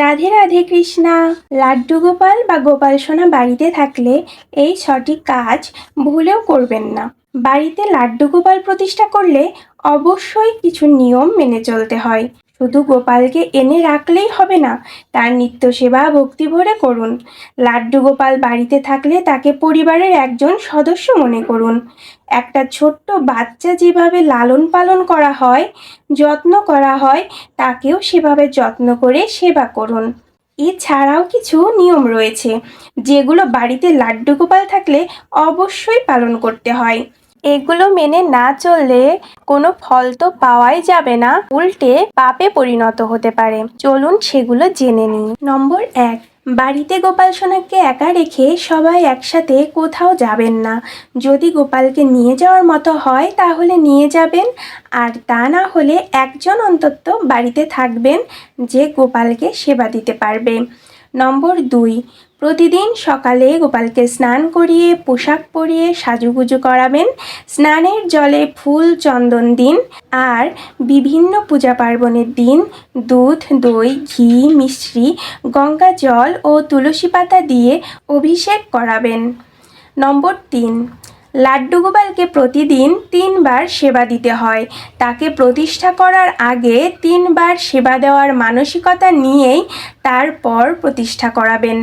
রাধে রাধে কৃষ্ণা। লাড্ডু গোপাল বা গোপাল সোনা বাড়িতে থাকলে এই ছটি কাজ ভুলেও করবেন না। বাড়িতে লাড্ডু গোপাল প্রতিষ্ঠা করলে অবশ্যই কিছু নিয়ম মেনে চলতে হয়। শুধু গোপালকে এনে রাখলেই হবে না, তার নিত্য সেবা ভক্তি ভরে করুন। লাড্ডু গোপাল বাড়িতে থাকলে তাকে পরিবারের একজন সদস্য মনে করুন। একটা ছোট্ট বাচ্চা যেভাবে লালন পালন করা হয়, যত্ন করা হয়, তাকেও সেভাবে যত্ন করে সেবা করুন। এছাড়াও কিছু নিয়ম রয়েছে, যেগুলো বাড়িতে লাড্ডু গোপাল থাকলে অবশ্যই পালন করতে হয়। এগুলো মেনে না চললে কোনো ফল তো পাওয়াই যাবে না। উল্টে পাপে পরিণত হতে পারে। চলুন সেগুলো জেনে নিই। নম্বর এক, বাড়িতে গোপাল সোনাকে একা রেখে সবাই একসাথে কোথাও যাবেন না। যদি গোপালকে নিয়ে যাওয়ার মতো হয় তাহলে নিয়ে যাবেন। আর তা না হলে একজন অন্তত বাড়িতে থাকবেন, যে গোপালকে সেবা দিতে পারবে। নম্বর দুই প্রতিদিন সকালে গোপালকে স্নান করিয়ে, পোশাক পরিয়ে সাজুগুজু করাবেন। স্নানের জলে ফুল, চন্দন দিন আর বিভিন্ন পূজা পার্বণের দিন দুধ, দই, ঘি মিশ্রি গঙ্গা জল ও তুলসী পাতা দিয়ে অভিষেক করাবেন। নম্বর তিন, লাড্ডু গোপালকে প্রতিদিন তিনবার সেবা দিতে হয়। তাকে প্রতিষ্ঠা করার আগে তিনবার সেবা দেওয়ার মানসিকতা নিয়েই তারপর প্রতিষ্ঠা করাবেন।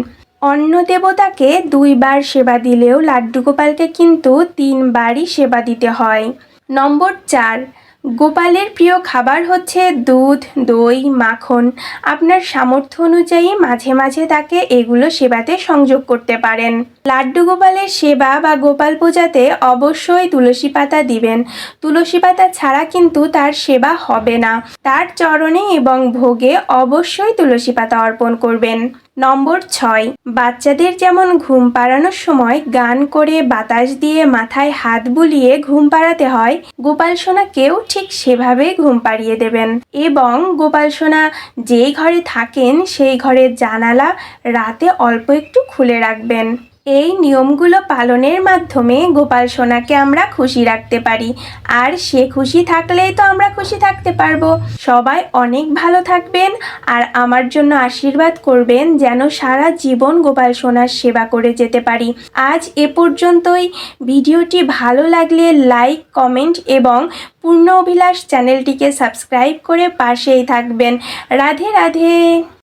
অন্য দেবতাকে দুইবার সেবা দিলেও লাড্ডু গোপালকে কিন্তু তিনবারই সেবা দিতে হয়। নম্বর চার, গোপালের প্রিয় খাবার হচ্ছে দুধ, দই, মাখন। আপনার সামর্থ্য অনুযায়ী মাঝে মাঝে তাকে এগুলো সেবাতে সংযোগ করতে পারেন। লাড্ডু গোপালের সেবা বা গোপাল পূজাতে অবশ্যই তুলসী পাতা দিবেন। তুলসী পাতা ছাড়া কিন্তু তার সেবা হবে না। তার চরণে এবং ভোগে অবশ্যই তুলসী পাতা অর্পণ করবেন। নম্বর ছয়, বাচ্চাদের যেমন ঘুম পাড়ানোর সময় গান করে, বাতাস দিয়ে মাথায় হাত বুলিয়ে ঘুম পাড়াতে হয়, গোপাল সোনাকেও ঠিক সেভাবে ঘুম পাড়িয়ে দেবেন। এবং গোপাল সোনা যেই ঘরে থাকেন, সেই ঘরের জানালা রাতে অল্প একটু খুলে রাখবেন। এই নিয়মগুলো পালনের মাধ্যমে গোপাল সোনাকে আমরা খুশি রাখতে পারি। আর সে খুশি থাকলেই তো আমরা খুশি থাকতে পারব। সবাই অনেক ভালো থাকবেন আর আমার জন্য আশীর্বাদ করবেন যেন সারা জীবন গোপাল সোনার সেবা করে যেতে পারি। আজ এ পর্যন্তই। ভিডিওটি ভালো লাগলে লাইক, কমেন্ট এবং পূর্ণ অভিলাষ চ্যানেলটিকে সাবস্ক্রাইব করে পাশেই থাকবেন। রাধে রাধে।